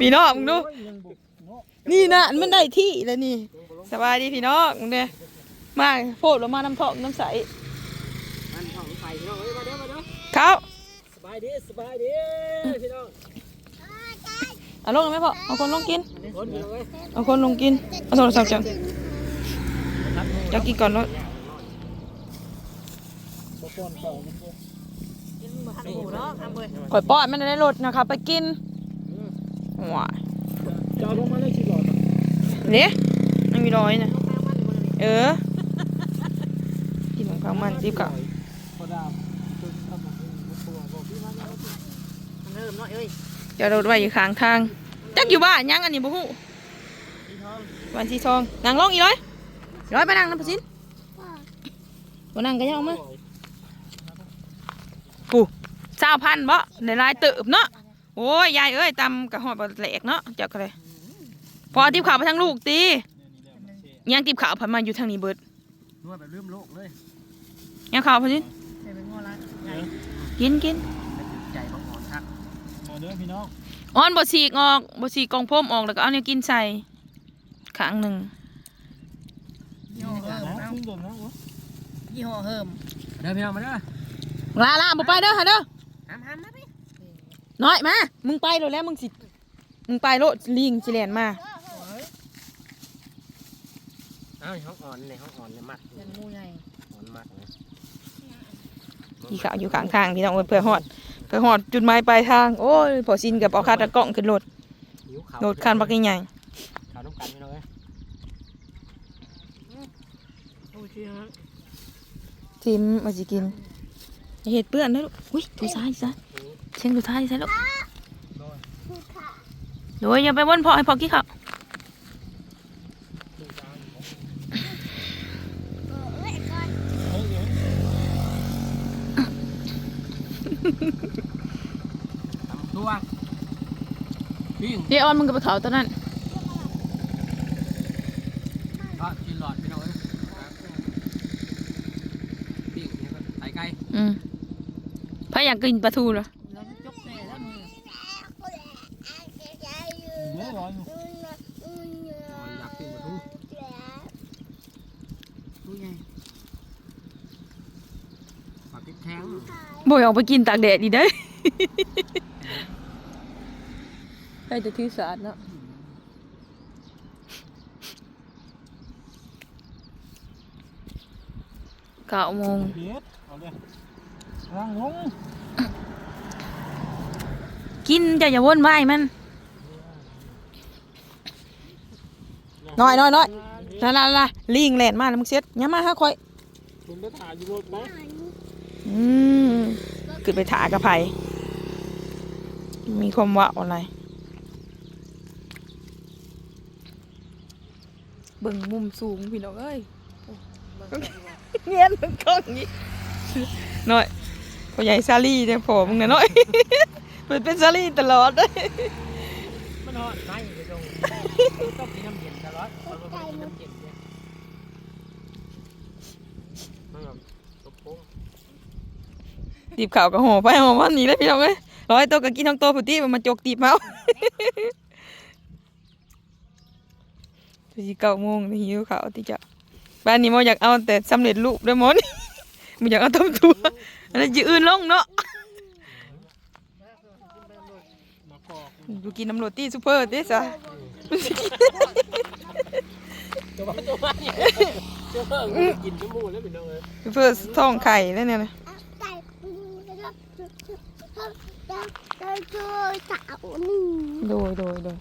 พี่น้องมึงดูนี่นะมันได้ที่แล้วนี่สบายดีพี่น้องมึงเด้มาโพดลงมาน้ำทองน้ำใสมันห้องไปพี่น้องเอ้ยมาเด้อมาเด้อเขาสบายดีสบายดีพี่น้องเอาลงไหมพ่อเอาคนลงกินคนพี่น้องเอ้ยเอาคนลงกินเอาโทรศัพท์จังจะกินก่อนแล้วบ่ ป้อนข้าวมันบ่ข่อยป้อนมันในรถนะครับไปกินว้ายจะเอาลงมาเลยสิหลอดเนี่ยไม่มีรอยนะเออกินของเขามันจีบกับพอดามจนทำให้มันตัวบอกพี่มาแล้วมันเริ่มเนาะเอ้ยจะรถไว้อยู่ข้างทางจักอยู่บ้านยังอันนี้บุหูพี่ท้องวันที่ทองนั่งลงอีร้อยร้อยไปนั่งนะพี่สินบ่นั่งก็ยังเอามาปูเจ้าพันบ่ในลายเติบเนาะโอ้ยยายเอ้ยตำกระหอดบะแหลกเนาะเจ้าก็เลยพอติบข่าวไปทางลูกตียังติบข่าวพันมาอยู่ทางนี้เบิดนวดแบบลืมโลกเลยยังข่าวพี่สินใส่เป็นงอละใหญ่กินกินใจบังอ่อนทักมาเด้อพี่น้องอ้อนบ่ฉีกออกบ่ฉีกกองพ่มออกแล้วก็เอาเนี่ยกินใส่ข้างหนึ่งยี่ห้อเฮิมนะเอาขึ้นเดิมนะยี่ห้อเฮิมเด้อพี่น้องมาเด้อลาลาบ่ไปเด้อหาเด้อ ห้ามห้ามนะพี่น้อยมา มึงไปโลดแล้วมึงสิ มึงไปโลดลิงสิแลนมา เอ้าห้องอ่อนในห้องอ่อนเลยมัดเป็นงูใหญ่อ่อนมัดนะขี่ขาวอยู่ข้างทางพี่น้องเอ้ยเพื่อฮอดเพื่อฮอดจุดหมายปลายทาง โอ้ยพอซินกับเอาคาตะกล้องขึ้นรถหิวข้าวรถคันบักใหญ่ข้าวน้ำกันพี่น้องเอ้ยโอ้ยจริงนะๆทิมมาสิกิน อย่าเห็ดเปื้อนนะลูกอุ้ยดูซ้ายซะเชียงดูท้ายซะลูกโดยอย่าไปวนพอให้พอกี้ข้าวทำตัวปิ้งเดี๋ยวออนมึงกับไปเขาตอนนั้นทอดกินหลอดพี่น้องเอ้ยปิ้งเนี่ยก็ไก่ไก่อืม พายอยากกินปลาทูเหรอแล้วจกแน่แล้วมือเยอะร้อนอยากปิ้งปลาทูงูใหญ่ปลาพริกแข็งบ่อยออกไปกินตากแดดดีได้อไปจะถือสาดเนาะเก้าโมง เด็ดเอาเลยร่างลงกินจะอย่าวนไหวมันน้อยน้อยน้อยลาลาลาลิงแลนมาแล้วมึงเซ็ตอย่ามาหาคอยคุณไปถ่ายอยู่รถไหมอืมขึ้นไปถากระไผมีความว่าอะไรเบิ่งมุมสูงพี่น้องเอ้ยเงี้ยมันกล้องนี้น้อย พ่อใหญ่ซาลี่เนี่ยพอมึงนะน้อยมันเป็นซาลี่ตลอดเลยมันนอนไหนไปตรงต้องกินน้ำเย็นตลอดเราก็ไม่กินน้ำเย็นเนี่ยมันแบบตกโป่งตีบข่าวกับห่อไปห่อมันนี่เลยพี่น้องเอ้ยร้อยตัวก็กินทั้งตัวผู้ที่มันมาจกตีบเมาสี่เก้าโมงหิวข่าวที่จะบ้านนี้มออยากเอาแต่สำเร็จรูปด้วยมอน มันอยากเอาต้มตัวอันนั้นจะอื่นลงเนาะดูกินน้ำโรตีซูเปอร์ด้จ้ะตัวบ้านตัวบ้านเนี่ยจ้าเพิ่งกินชั่วโมงแล้วเป็นยังไงซูเปอร์ท้องไข่แล้วเนี่ยนะโดยโดยโดย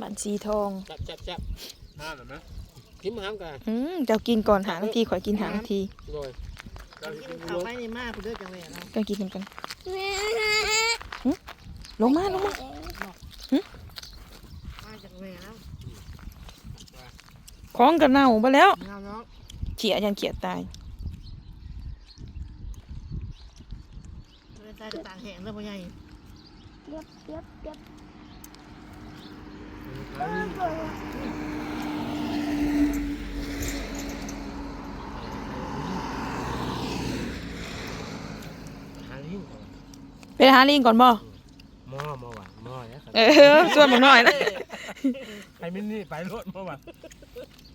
บันสีทองจับจับจับห้าหรือไหม ทิ้มห้ามกันอืมเจ้ากินก่อนหานาทีข่อยกินหานาทีโดยเรากิกินนข้าวรถไปนี่มากคุณเด้อจังเลยเราก็กินกันหึลงมาลงมามาจากแม่แล้วของกันเน่าไปแล้วเงาเนาะเขียยันเขียตายเลยตายต่างแห่งแล้วพ่อใหญ่หาลิ้น ไปหาลิงก่อนบ่หม้อหม้อว่ะหม้อเนี่ยเออส่วนบักน้อยนะไปมินี่ไปรถหม้อว่ะ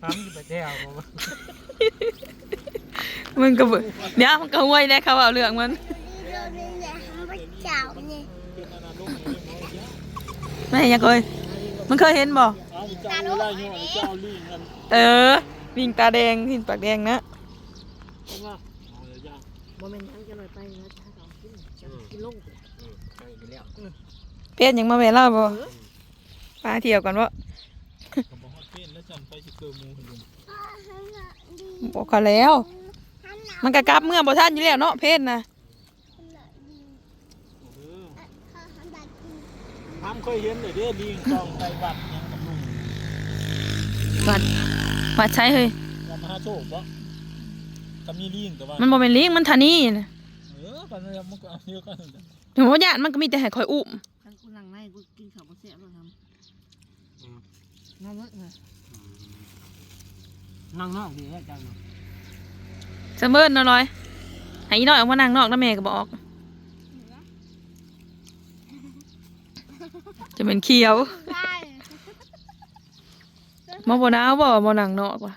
ทำอยู่ไปแก้วหม้อว่ะมันก็เบิ่งเดี๋ยวมันก็ห่วยแน่เขาเอาเรื่องมันเราเนี่ยแหละทำพระเจ้าเนี่ยไม่เห็นยังเอ้ยมันเคยเห็นบ่ตาโลกเนี่ยเออลิงตาแดงลิงปากแดงนะบ่แม่นยังจะหน่อยไปนะถ้าเขากินจะกินลง อืมไปไปแล้ว เพศยังมาแม่เล่าบ่พาเที่ยวกันวะบอกกันแล้ว มันก็กลับเมื่อบ่ทันอยู่แล้วเนาะเพศนะทำเคยเห็นเลยเด้ดีกองไตวัดยังกับลุงวัดวัดใช้เฮ้ยวัดมหาโชคปะก็มีลิงแต่ว่ามันบ่เป็นลิงมันทานี่นะเออกันเลยมันก็เอาเยอะกัน ถึงว่าญาติมันก็มีแต่ให้คอยอุ้มคัน กูนั่งในกูกินข้าวบ่แซ่บแล้วทำน้ำเลิกเลยนั่งนอกดีแล้วจังเนาะเสมอเนาะร้อยให้อีน้อยออกมานั่งนอกแล้วแม่ก็บอกจะเป็นเขียวมาบ่หนาวบ่บ่นั่งนอกว่ะ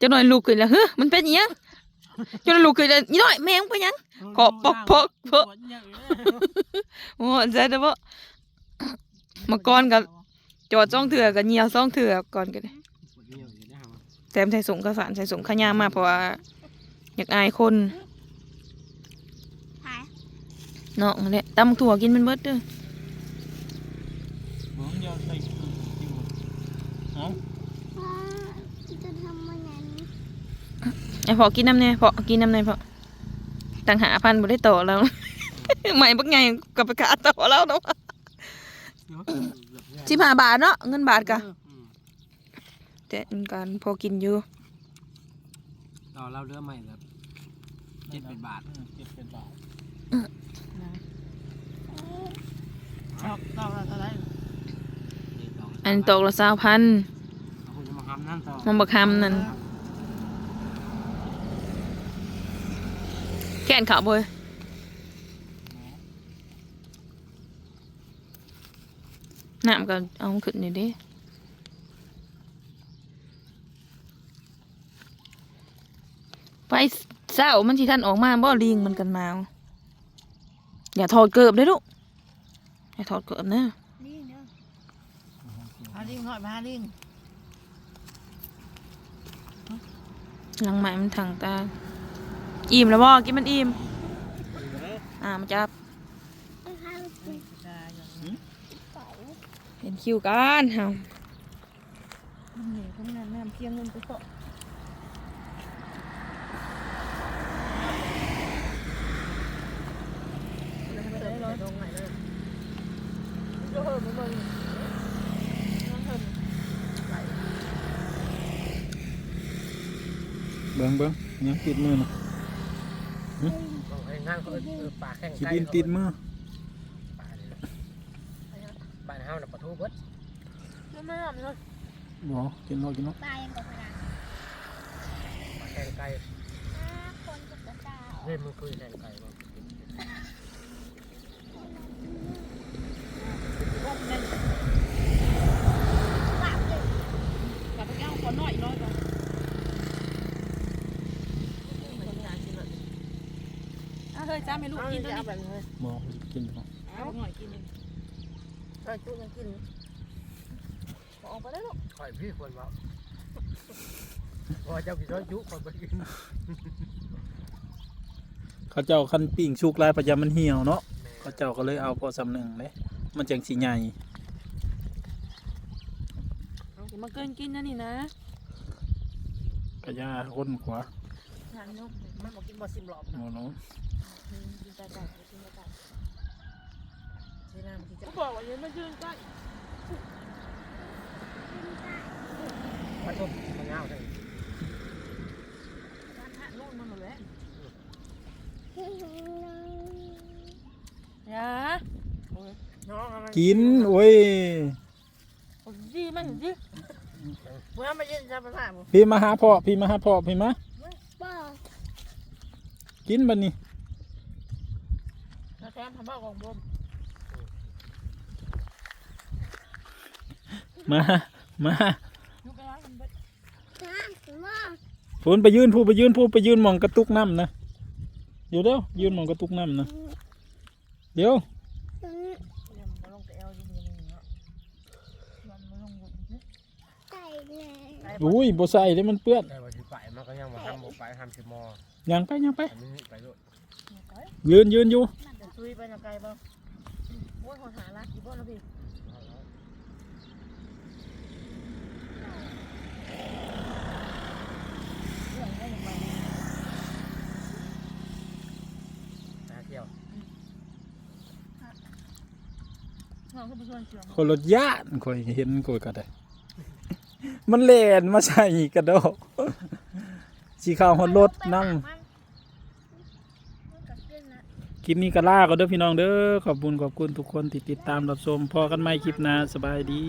จะหน่อยลุกขึ้นแล้วเฮ้ยมันเป็นอิหยัง จะหน่อยลุกขึ้นแล้วอีน้อยแม่งเป็นหยังขอปอกปอกปอกโอ้ใจเด้อบ่มาก่อนก็จอดซ่องเถื่อก็เหยียวซ่องเถื่อก่อนก็ได้ปวดเยี่ยวอยู่นะฮะแถมใส่ส่งข้าวสารใส่ส่งข้าวยามาเพราะว่า อยากอายคนถ่ายเนาะนั่นแหละตำถั่วกินมันเบิดเด้อ เหมือนจะใส่อยู่เอ้า พ่อจะทำมันนั้น ไอ้พอกินน้ำเนี่ยพอกินน้ำเนี่ยพอต่างหาพันบ่ได้ต่อแล้ว ใหม่บักไงกับประกาศต่อแล้วเนาะเดี๋ยวเกือบแย่สิบห้าบาทเนาะเงินบาทกะอืมแต่อันการพอกินอยู่ต่อเราเรือใหม่แบบเจ็ดเป็นบาทอืมเจ็ดเป็นบาทชอบชอบอะไรนี่ต่ออันตกละสาวพันเอาคุณจะมาทำนั่นต่อมันบักคำนั่น แก่นขาวบ่ยน้ำก็เอาขึ้นนี่ดิไปเศร้ามันที่ท่านออกมาบ่ลิงมันกันมาเอาอย่าถอดเกือบเลยลูกอย่าถอดเกือบนะนี่เนาะหาลิงหน่อยมาหาลิงหลังใหม่มันถังตา อิ่มแล้วบ่กินมันอิ่มอ่ามาจับต้องทำกินตายอย่างก่อนเห็นคิวกันเฮานี้พวกนั้นน้ำเพียงเงินไปเถอะเบิ่งเบิ่งยังติดมือนะ ต้องให้งานเขาเออปากแข้งขีไก่ดินติดมือปากนี่แหละบ้านเฮาน่ะปลาทูเบิดบ่กินรอกินรอตายยังกับพนันปากแข้งไก่ห้าคนกับกระต่ายเล่นมือคุยแข้งไก่บ่ ปากเลย กับแก้วคนน้อยน้อยก่อน อะ เฮ้ยจ้าไม่ลูกกินตัวนี้แบบนี้บ่กินบ่เอาหน่อยกินใส่จุยังกินออกไปได้ลูกข่อยพี่คนเว้าว่าเจ้ากี่ร้อยยุคนไปกินเขาเจ้าคันปิ้งชุกลายประจำมันเหี่ยวเนาะเขาเจ้าก็เลยเอาพอสำหนึงเลยมันจังสิใหญ่อย่ามาเกินกินนะนี่นะกระยาคนขวาทานนกมันบอกกินบ่สิบหลอบโอ้โห กินแต่ไก่กินแต่ไก่ใช่น้ำกินจะบอกว่าอย่ามายืนใกล้ปลาทูมันยาวเลยลูกมันหมดแล้วอย่าน้องอะไรกิน โอ้ยดีมันดิเมื่อมาเย็นจะไปผ่าบุพี่มาหาพ่อพี่มาหาพ่อพี่มาบอกกินบัดนี้แล้วแถมทำ บ้าของผมมา มาฝนไปยืนผู้ไปยืนผู้ไปยืนมองกระตุกน้ำนะอยู่เดี๋ยวยืนมองกระตุกน้ำนะเดี๋ยวอุ้ยบใส่เลยมันเปื้อนยังไปยังไป ยืนยืนอยู่ ซุยไปนะไก่บ่โอ้ยหอหารักอีบ่เนาะพี่เรื่องได้ยังไงนะเที่ยวน้องก็ไปชวนเชื่อมคนรถยานคอยเห็นคอยก็ได้ มันเล่นมาใส่กระโดดสีขาวหดรถนั่งมันมันกัดขึ้นนะ ค ลิปนี้ก็ลาก็เด้อพี่น้องเด้อขอบคุณขอบคุณทุกคนที่ติดตามรับชมพอกันใหม่คลิปหน้าสบายดี